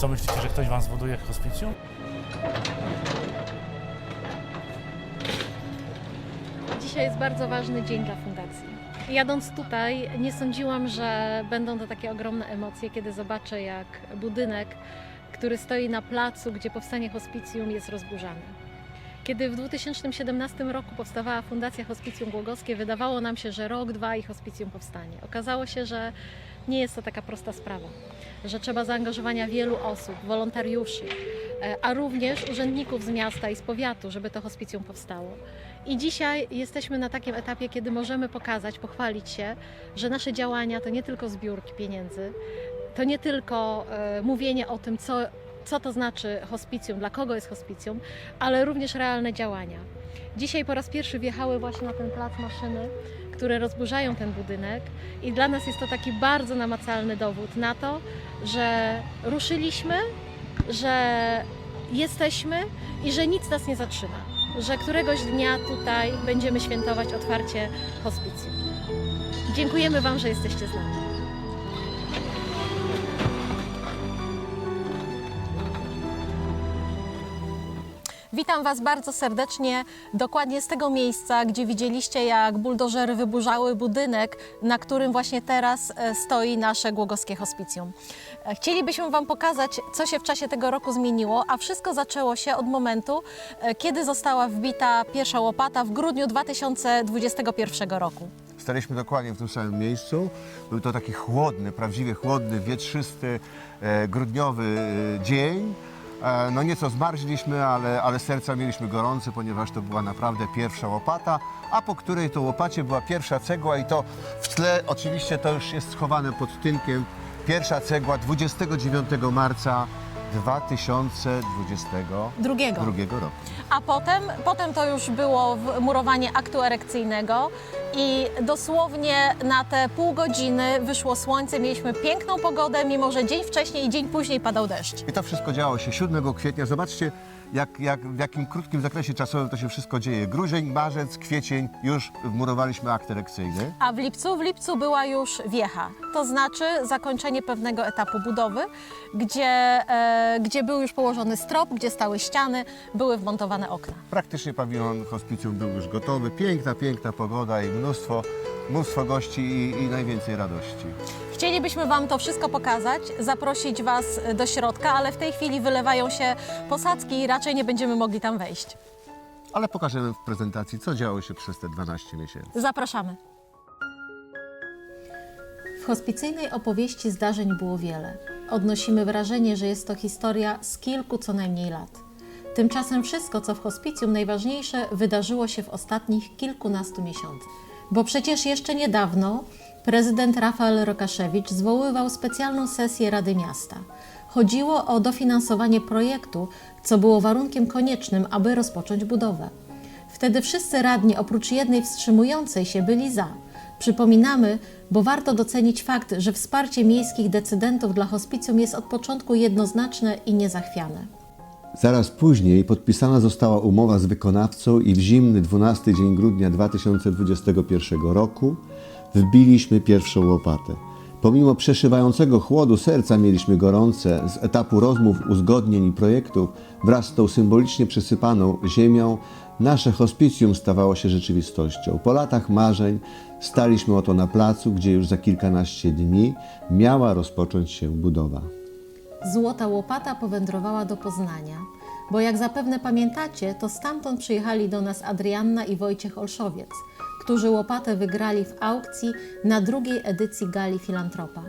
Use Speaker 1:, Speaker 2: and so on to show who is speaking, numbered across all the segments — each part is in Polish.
Speaker 1: co myślicie, że ktoś wam zbuduje hospicjum?
Speaker 2: Dzisiaj jest bardzo ważny dzień dla fundacji. Jadąc tutaj, nie sądziłam, że będą to takie ogromne emocje, kiedy zobaczę, jak budynek, który stoi na placu, gdzie powstanie hospicjum, jest rozburzany. Kiedy w 2017 roku powstawała Fundacja Hospicjum Głogowskie, wydawało nam się, że rok, dwa i hospicjum powstanie. Okazało się, że nie jest to taka prosta sprawa, że trzeba zaangażowania wielu osób, wolontariuszy, e, a również urzędników z miasta i z powiatu, żeby to hospicjum powstało. I dzisiaj jesteśmy na takim etapie, kiedy możemy pokazać, pochwalić się, że nasze działania to nie tylko zbiórki pieniędzy, to nie tylko e, mówienie o tym, co, co to znaczy hospicjum, dla kogo jest hospicjum, ale również realne działania. Dzisiaj po raz pierwszy wjechały właśnie na ten plac maszyny, które rozburzają ten budynek i dla nas jest to taki bardzo namacalny dowód na to, że ruszyliśmy, że jesteśmy i że nic nas nie zatrzyma. Że któregoś dnia tutaj będziemy świętować otwarcie hospicjum. Dziękujemy Wam, że jesteście z nami. Witam Was bardzo serdecznie, dokładnie z tego miejsca, gdzie widzieliście, jak buldożery wyburzały budynek, na którym właśnie teraz e, stoi nasze Głogowskie Hospicjum. E, Chcielibyśmy Wam pokazać, co się w czasie tego roku zmieniło, a wszystko zaczęło się od momentu, e, kiedy została wbita pierwsza łopata w grudniu 2021 roku.
Speaker 3: Staliśmy dokładnie w tym samym miejscu. Był to taki chłodny, prawdziwie chłodny, wietrzysty, grudniowy dzień. E, no nieco zmarzliśmy, ale, ale serca mieliśmy gorące, ponieważ to była naprawdę pierwsza łopata, a po której to łopacie była pierwsza cegła i to w tle, oczywiście to już jest schowane pod tynkiem, pierwsza cegła 29 marca 2022
Speaker 2: Drugiego.
Speaker 3: roku.
Speaker 2: A potem, potem to już było w- murowanie aktu erekcyjnego i dosłownie na te pół godziny wyszło słońce, mieliśmy piękną pogodę, mimo że dzień wcześniej i dzień później padał deszcz.
Speaker 3: I to wszystko działo się 7 kwietnia. Zobaczcie, jak, jak, w jakim krótkim zakresie czasowym to się wszystko dzieje. Grudzień, marzec, kwiecień, już wmurowaliśmy akt erekcyjny.
Speaker 2: A w lipcu, w lipcu była już wiecha, to znaczy zakończenie pewnego etapu budowy, gdzie, e, gdzie był już położony strop, gdzie stały ściany, były wmontowane okna.
Speaker 3: Praktycznie pawilon hospicjum był już gotowy. Piękna, piękna pogoda i mnóstwo, mnóstwo gości i, i najwięcej radości.
Speaker 2: Chcielibyśmy Wam to wszystko pokazać, zaprosić Was do środka, ale w tej chwili wylewają się posadzki i raczej nie będziemy mogli tam wejść.
Speaker 3: Ale pokażemy w prezentacji, co działo się przez te 12 miesięcy.
Speaker 2: Zapraszamy. W hospicyjnej opowieści zdarzeń było wiele. Odnosimy wrażenie, że jest to historia z kilku co najmniej lat. Tymczasem wszystko, co w hospicjum najważniejsze, wydarzyło się w ostatnich kilkunastu miesiącach. Bo przecież jeszcze niedawno prezydent Rafael Rokaszewicz zwoływał specjalną sesję Rady Miasta. Chodziło o dofinansowanie projektu, co było warunkiem koniecznym, aby rozpocząć budowę. Wtedy wszyscy radni, oprócz jednej wstrzymującej się, byli za. Przypominamy, bo warto docenić fakt, że wsparcie miejskich decydentów dla hospicjum jest od początku jednoznaczne i niezachwiane.
Speaker 4: Zaraz później podpisana została umowa z wykonawcą i w zimny 12 dzień grudnia 2021 roku wbiliśmy pierwszą łopatę. Pomimo przeszywającego chłodu serca mieliśmy gorące z etapu rozmów, uzgodnień i projektów wraz z tą symbolicznie przysypaną ziemią nasze hospicjum stawało się rzeczywistością. Po latach marzeń staliśmy oto na placu, gdzie już za kilkanaście dni miała rozpocząć się budowa.
Speaker 2: Złota łopata powędrowała do Poznania, bo jak zapewne pamiętacie, to stamtąd przyjechali do nas Adrianna i Wojciech Olszowiec, którzy łopatę wygrali w aukcji na drugiej edycji Gali Filantropa.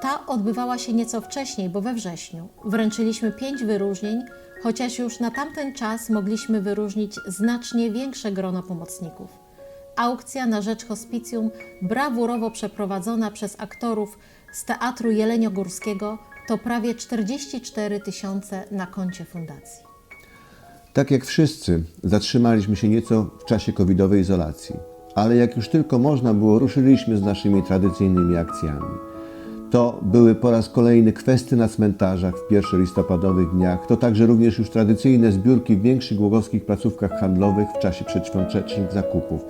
Speaker 2: Ta odbywała się nieco wcześniej, bo we wrześniu. Wręczyliśmy pięć wyróżnień, chociaż już na tamten czas mogliśmy wyróżnić znacznie większe grono pomocników. Aukcja na rzecz hospicjum, brawurowo przeprowadzona przez aktorów z Teatru Jeleniogórskiego, to prawie 44 tysiące na koncie fundacji.
Speaker 4: Tak jak wszyscy, zatrzymaliśmy się nieco w czasie covidowej izolacji, ale jak już tylko można było, ruszyliśmy z naszymi tradycyjnymi akcjami. To były po raz kolejny kwestie na cmentarzach w pierwszolistopadowych dniach, to także również już tradycyjne zbiórki w większych głogowskich placówkach handlowych w czasie przedświątecznych zakupów.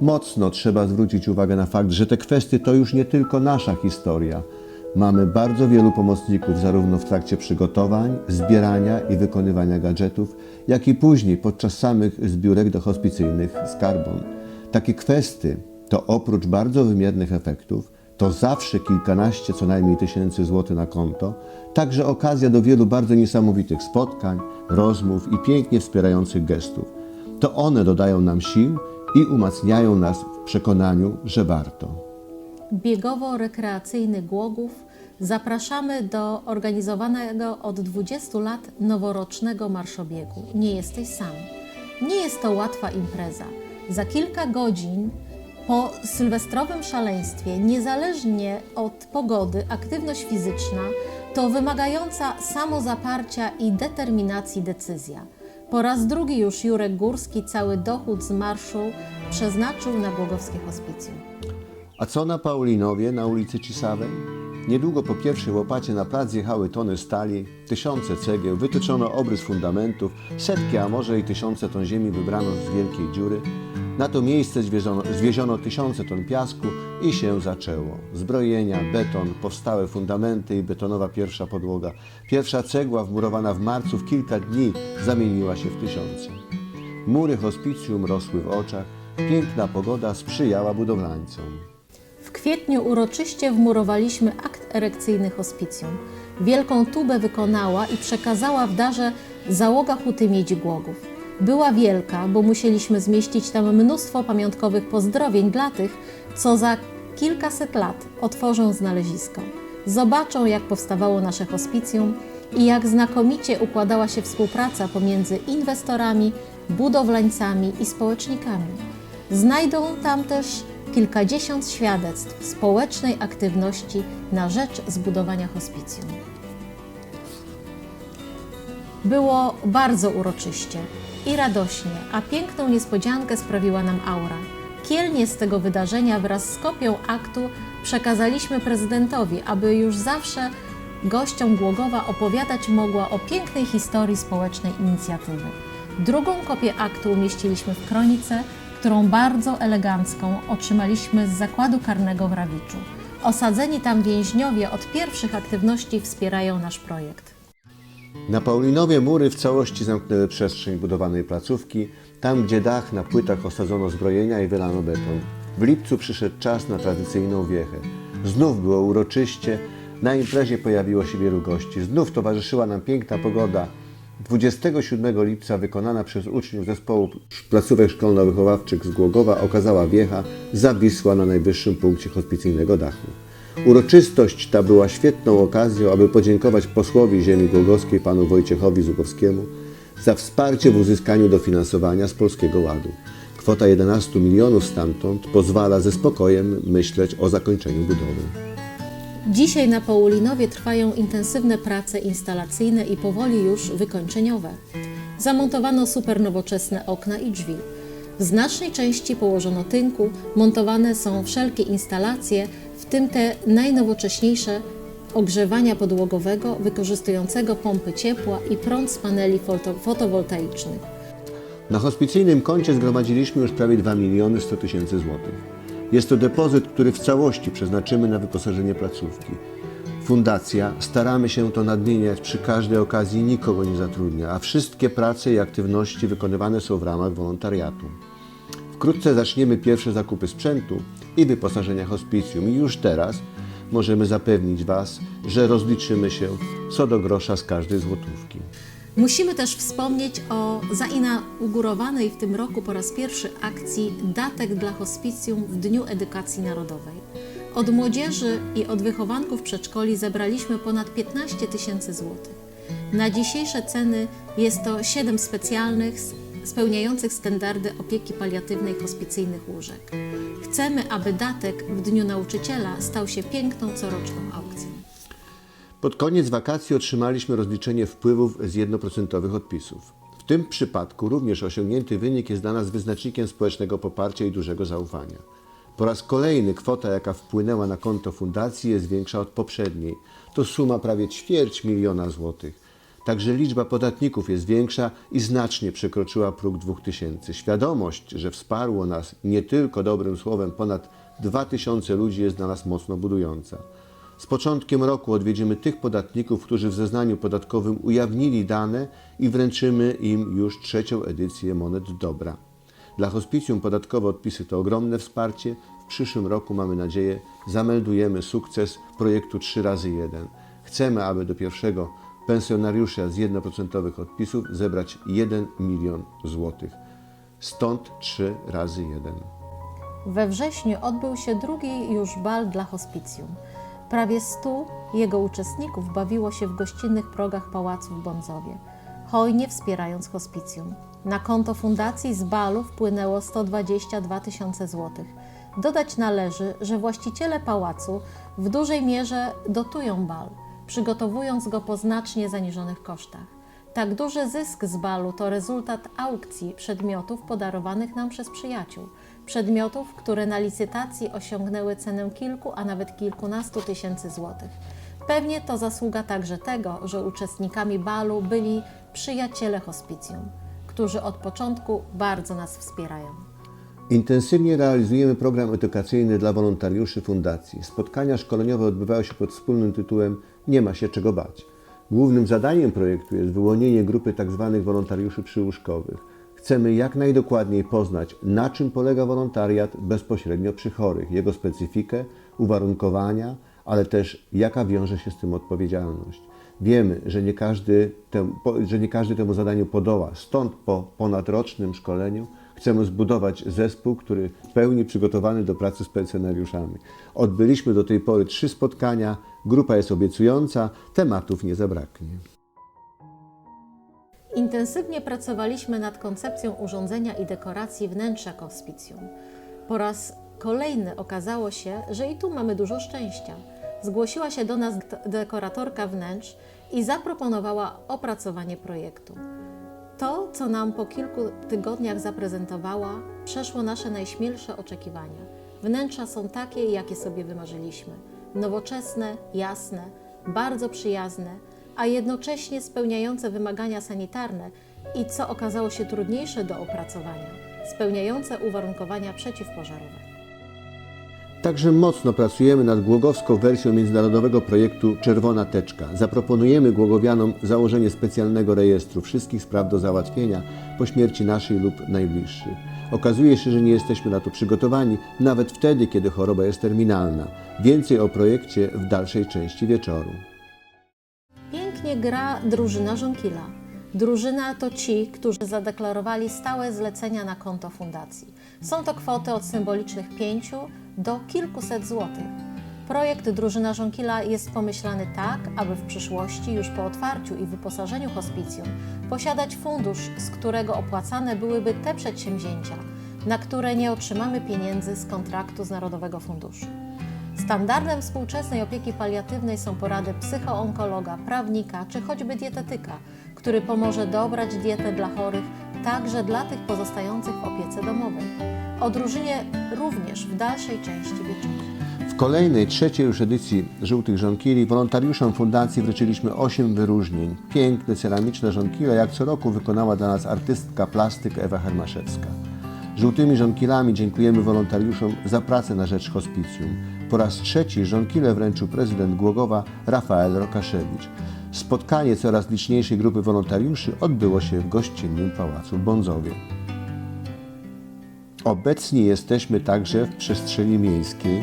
Speaker 4: Mocno trzeba zwrócić uwagę na fakt, że te kwestie to już nie tylko nasza historia. Mamy bardzo wielu pomocników zarówno w trakcie przygotowań, zbierania i wykonywania gadżetów, jak i później podczas samych zbiórek do hospicyjnych z Carbon. Takie kwestie to oprócz bardzo wymiernych efektów, to zawsze kilkanaście co najmniej tysięcy złotych na konto, także okazja do wielu bardzo niesamowitych spotkań, rozmów i pięknie wspierających gestów. To one dodają nam sił i umacniają nas w przekonaniu, że warto.
Speaker 2: Biegowo-rekreacyjny Głogów zapraszamy do organizowanego od 20 lat noworocznego marszobiegu. Nie jesteś sam. Nie jest to łatwa impreza. Za kilka godzin po sylwestrowym szaleństwie, niezależnie od pogody, aktywność fizyczna to wymagająca samozaparcia i determinacji decyzja. Po raz drugi już Jurek Górski cały dochód z marszu przeznaczył na Głogowskie Hospicjum.
Speaker 4: A co na Paulinowie, na ulicy Cisawej? Niedługo po pierwszej łopacie na plac zjechały tony stali, tysiące cegieł, wytyczono obrys fundamentów, setki, a może i tysiące ton ziemi wybrano z wielkiej dziury. Na to miejsce zwieziono, zwieziono tysiące ton piasku i się zaczęło. Zbrojenia, beton, powstałe fundamenty i betonowa pierwsza podłoga. Pierwsza cegła wmurowana w marcu w kilka dni zamieniła się w tysiące. Mury hospicjum rosły w oczach, piękna pogoda sprzyjała budowlańcom.
Speaker 2: Kwietniu uroczyście wmurowaliśmy akt erekcyjny hospicjum. Wielką tubę wykonała i przekazała w darze załoga Huty Miedzi Głogów. Była wielka, bo musieliśmy zmieścić tam mnóstwo pamiątkowych pozdrowień dla tych, co za kilkaset lat otworzą znalezisko. Zobaczą, jak powstawało nasze hospicjum i jak znakomicie układała się współpraca pomiędzy inwestorami, budowlańcami i społecznikami. Znajdą tam też kilkadziesiąt świadectw społecznej aktywności na rzecz zbudowania hospicjum. Było bardzo uroczyście i radośnie, a piękną niespodziankę sprawiła nam aura. Kielnie z tego wydarzenia wraz z kopią aktu przekazaliśmy prezydentowi, aby już zawsze gościom Głogowa opowiadać mogła o pięknej historii społecznej inicjatywy. Drugą kopię aktu umieściliśmy w kronice, którą bardzo elegancką otrzymaliśmy z zakładu karnego w Rawiczu. Osadzeni tam więźniowie od pierwszych aktywności wspierają nasz projekt.
Speaker 4: Na Paulinowie mury w całości zamknęły przestrzeń budowanej placówki, tam gdzie dach na płytach osadzono zbrojenia i wylano beton. W lipcu przyszedł czas na tradycyjną wiechę. Znów było uroczyście, na imprezie pojawiło się wielu gości. Znów towarzyszyła nam piękna pogoda. 27 lipca wykonana przez uczniów zespołu placówek szkolno-wychowawczych z Głogowa okazała wiecha zawisła na najwyższym punkcie hospicyjnego dachu. Uroczystość ta była świetną okazją, aby podziękować posłowi ziemi głogowskiej panu Wojciechowi Zubowskiemu za wsparcie w uzyskaniu dofinansowania z Polskiego Ładu. Kwota 11 milionów stamtąd pozwala ze spokojem myśleć o zakończeniu budowy.
Speaker 2: Dzisiaj na Paulinowie trwają intensywne prace instalacyjne i powoli już wykończeniowe. Zamontowano super nowoczesne okna i drzwi. W znacznej części położono tynku, montowane są wszelkie instalacje, w tym te najnowocześniejsze ogrzewania podłogowego wykorzystującego pompy ciepła i prąd z paneli foto fotowoltaicznych.
Speaker 4: Na hospicyjnym koncie zgromadziliśmy już prawie 2 miliony 100 tysięcy złotych. Jest to depozyt, który w całości przeznaczymy na wyposażenie placówki. Fundacja, staramy się to nadmieniać przy każdej okazji, nikogo nie zatrudnia, a wszystkie prace i aktywności wykonywane są w ramach wolontariatu. Wkrótce zaczniemy pierwsze zakupy sprzętu i wyposażenia hospicjum i już teraz możemy zapewnić Was, że rozliczymy się co do grosza z każdej złotówki.
Speaker 2: Musimy też wspomnieć o zainaugurowanej w tym roku po raz pierwszy akcji Datek dla Hospicjum w Dniu Edukacji Narodowej. Od młodzieży i od wychowanków przedszkoli zebraliśmy ponad 15 tysięcy złotych. Na dzisiejsze ceny jest to 7 specjalnych, spełniających standardy opieki paliatywnej hospicyjnych łóżek. Chcemy, aby datek w Dniu Nauczyciela stał się piękną coroczną aukcją.
Speaker 4: Pod koniec wakacji otrzymaliśmy rozliczenie wpływów z jednoprocentowych odpisów. W tym przypadku również osiągnięty wynik jest dla nas wyznacznikiem społecznego poparcia i dużego zaufania. Po raz kolejny kwota, jaka wpłynęła na konto fundacji jest większa od poprzedniej. To suma prawie ćwierć miliona złotych. Także liczba podatników jest większa i znacznie przekroczyła próg 2000. Świadomość, że wsparło nas nie tylko dobrym słowem ponad 2000 ludzi jest dla nas mocno budująca. Z początkiem roku odwiedzimy tych podatników, którzy w zeznaniu podatkowym ujawnili dane i wręczymy im już trzecią edycję monet dobra. Dla hospicjum podatkowe odpisy to ogromne wsparcie. W przyszłym roku, mamy nadzieję, zameldujemy sukces projektu 3 razy 1. Chcemy, aby do pierwszego pensjonariusza z 1% odpisów zebrać 1 milion złotych. Stąd 3 razy 1.
Speaker 2: We wrześniu odbył się drugi już bal dla hospicjum. Prawie stu jego uczestników bawiło się w gościnnych progach pałacu w Bonzowie, hojnie wspierając hospicjum. Na konto fundacji z balu wpłynęło 122 tysiące złotych. Dodać należy, że właściciele pałacu w dużej mierze dotują bal, przygotowując go po znacznie zaniżonych kosztach. Tak duży zysk z balu to rezultat aukcji przedmiotów podarowanych nam przez przyjaciół. Przedmiotów, które na licytacji osiągnęły cenę kilku, a nawet kilkunastu tysięcy złotych. Pewnie to zasługa także tego, że uczestnikami balu byli przyjaciele hospicjum, którzy od początku bardzo nas wspierają.
Speaker 4: Intensywnie realizujemy program edukacyjny dla wolontariuszy fundacji. Spotkania szkoleniowe odbywają się pod wspólnym tytułem Nie ma się czego bać. Głównym zadaniem projektu jest wyłonienie grupy tzw. wolontariuszy przyłóżkowych. Chcemy jak najdokładniej poznać, na czym polega wolontariat bezpośrednio przy chorych, jego specyfikę, uwarunkowania, ale też jaka wiąże się z tym odpowiedzialność. Wiemy, że nie każdy, że nie każdy temu zadaniu podoła, stąd po ponadrocznym szkoleniu chcemy zbudować zespół, który w pełni przygotowany do pracy z pensjonariuszami. Odbyliśmy do tej pory trzy spotkania, grupa jest obiecująca, tematów nie zabraknie.
Speaker 2: Intensywnie pracowaliśmy nad koncepcją urządzenia i dekoracji wnętrza hospicjum. Po raz kolejny okazało się, że i tu mamy dużo szczęścia. Zgłosiła się do nas dekoratorka wnętrz i zaproponowała opracowanie projektu. To, co nam po kilku tygodniach zaprezentowała, przeszło nasze najśmielsze oczekiwania. Wnętrza są takie, jakie sobie wymarzyliśmy: nowoczesne, jasne, bardzo przyjazne, a jednocześnie spełniające wymagania sanitarne i, co okazało się trudniejsze do opracowania, spełniające uwarunkowania przeciwpożarowe.
Speaker 4: Także mocno pracujemy nad głogowską wersją międzynarodowego projektu Czerwona Teczka. Zaproponujemy głogowianom założenie specjalnego rejestru wszystkich spraw do załatwienia po śmierci naszej lub najbliższych. Okazuje się, że nie jesteśmy na to przygotowani, nawet wtedy, kiedy choroba jest terminalna. Więcej o projekcie w dalszej części wieczoru.
Speaker 2: Gra drużyna Żonkila. Drużyna to ci, którzy zadeklarowali stałe zlecenia na konto fundacji. Są to kwoty od symbolicznych 5 do kilkuset złotych. Projekt Drużyna Żonkila jest pomyślany tak, aby w przyszłości, już po otwarciu i wyposażeniu hospicjum, posiadać fundusz, z którego opłacane byłyby te przedsięwzięcia, na które nie otrzymamy pieniędzy z kontraktu z Narodowego Funduszu. Standardem współczesnej opieki paliatywnej są porady psychoonkologa, prawnika czy choćby dietetyka, który pomoże dobrać dietę dla chorych, także dla tych pozostających w opiece domowej. O drużynie również w dalszej części wieczoru.
Speaker 4: W kolejnej, trzeciej już edycji Żółtych Żonkili wolontariuszom fundacji wręczyliśmy 8 wyróżnień. Piękne ceramiczne żonkile, jak co roku wykonała dla nas artystka plastyk Ewa Hermaszewska. Żółtymi żonkilami dziękujemy wolontariuszom za pracę na rzecz hospicjum. Po raz trzeci żonkile wręczył prezydent Głogowa Rafael Rokaszewicz. Spotkanie coraz liczniejszej grupy wolontariuszy odbyło się w gościnnym pałacu w Bądzowie. Obecni jesteśmy także w przestrzeni miejskiej.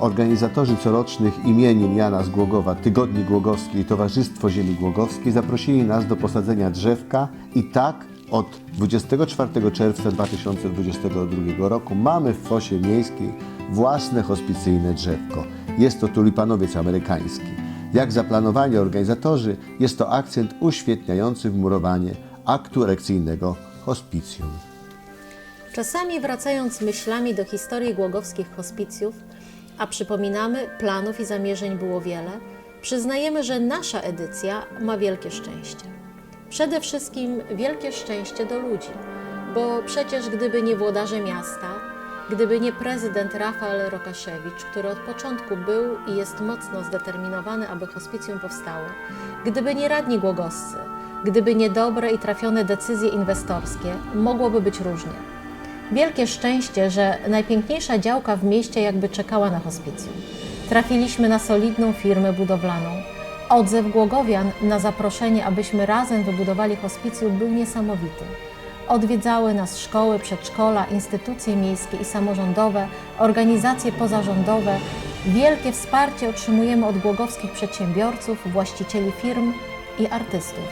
Speaker 4: Organizatorzy corocznych imienin Jana z Głogowa, Tygodni Głogowskiej i Towarzystwo Ziemi Głogowskiej zaprosili nas do posadzenia drzewka i tak od 24 czerwca 2022 roku mamy w Fosie Miejskiej własne hospicyjne drzewko. Jest to tulipanowiec amerykański. Jak zaplanowali organizatorzy, jest to akcent uświetniający wmurowanie aktu erekcyjnego hospicjum.
Speaker 2: Czasami wracając myślami do historii głogowskich hospicjów, a przypominamy, planów i zamierzeń było wiele, przyznajemy, że nasza edycja ma wielkie szczęście. Przede wszystkim wielkie szczęście do ludzi, bo przecież gdyby nie włodarze miasta, gdyby nie prezydent Rafael Rokaszewicz, który od początku był i jest mocno zdeterminowany, aby hospicjum powstało, gdyby nie radni głogowscy, gdyby nie dobre i trafione decyzje inwestorskie, mogłoby być różnie. Wielkie szczęście, że najpiękniejsza działka w mieście jakby czekała na hospicjum. trafiliśmy na solidną firmę budowlaną. Odzew Głogowian na zaproszenie, abyśmy razem wybudowali hospicjum, był niesamowity. Odwiedzały nas szkoły, przedszkola, instytucje miejskie i samorządowe, organizacje pozarządowe. Wielkie wsparcie otrzymujemy od głogowskich przedsiębiorców, właścicieli firm i artystów.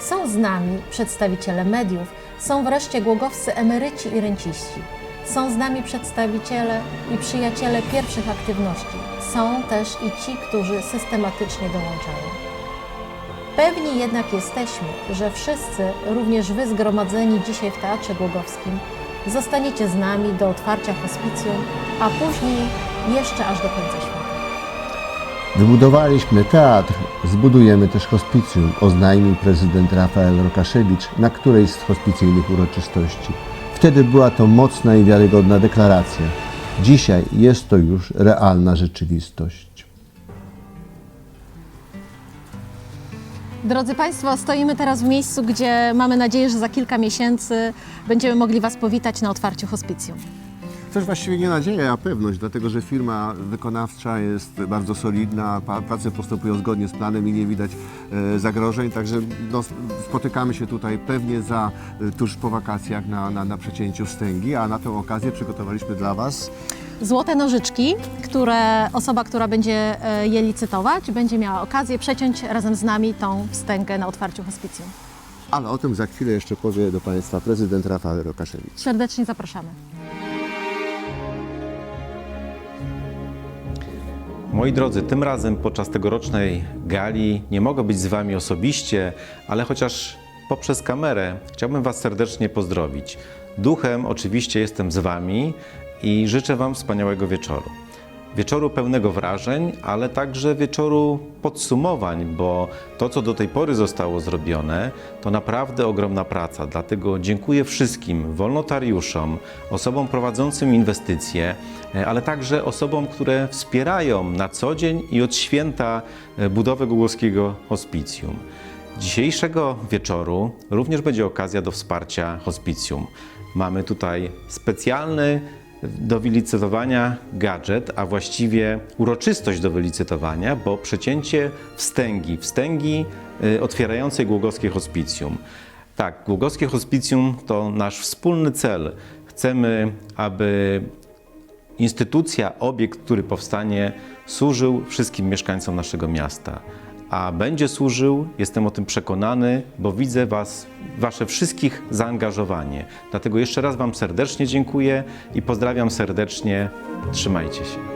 Speaker 2: Są z nami przedstawiciele mediów, są wreszcie głogowscy emeryci i renciści. Są z nami przedstawiciele i przyjaciele pierwszych aktywności. Są też i ci, którzy systematycznie dołączają. Pewni jednak jesteśmy, że wszyscy, również Wy zgromadzeni dzisiaj w Teatrze Głogowskim, zostaniecie z nami do otwarcia hospicjum, a później jeszcze aż do końca świata.
Speaker 4: Wybudowaliśmy teatr, zbudujemy też hospicjum, oznajmił prezydent Rafael Rokaszewicz na którejś z hospicyjnych uroczystości. Wtedy była to mocna i wiarygodna deklaracja. Dzisiaj jest to już realna rzeczywistość.
Speaker 2: Drodzy Państwo, stoimy teraz w miejscu, gdzie mamy nadzieję, że za kilka miesięcy będziemy mogli Was powitać na otwarciu hospicjum.
Speaker 3: Też właściwie nie nadzieja, a pewność, dlatego że firma wykonawcza jest bardzo solidna, prace postępują zgodnie z planem i nie widać e, zagrożeń, także no, spotykamy się tutaj pewnie za, e, tuż po wakacjach na, na, na przecięciu wstęgi, a na tę okazję przygotowaliśmy dla Was
Speaker 2: Złote nożyczki, które osoba, która będzie e, je licytować, będzie miała okazję przeciąć razem z nami tą wstęgę na otwarciu hospicjum.
Speaker 3: Ale o tym za chwilę jeszcze powie do Państwa prezydent Rafael Rokaszewicz.
Speaker 2: Serdecznie zapraszamy.
Speaker 5: Moi drodzy, tym razem podczas tegorocznej gali nie mogę być z Wami osobiście, ale chociaż poprzez kamerę chciałbym Was serdecznie pozdrowić. Duchem oczywiście jestem z Wami i życzę Wam wspaniałego wieczoru. Wieczoru pełnego wrażeń, ale także wieczoru podsumowań, bo to, co do tej pory zostało zrobione, to naprawdę ogromna praca. Dlatego dziękuję wszystkim wolontariuszom, osobom prowadzącym inwestycje, e, ale także osobom, które wspierają na co dzień i od święta e, budowę Głogowskiego Hospicjum. Dzisiejszego wieczoru również będzie okazja do wsparcia hospicjum. Mamy tutaj specjalny do wylicytowania gadżet, a właściwie uroczystość do wylicytowania, bo przecięcie wstęgi, wstęgi y, otwierającej Głogowskie Hospicjum. Tak, Głogowskie Hospicjum to nasz wspólny cel. Chcemy, aby instytucja, obiekt, który powstanie, służył wszystkim mieszkańcom naszego miasta. A będzie służył, jestem o tym przekonany, bo widzę was, wasze wszystkich zaangażowanie. Dlatego jeszcze raz Wam serdecznie dziękuję i pozdrawiam serdecznie. Trzymajcie się.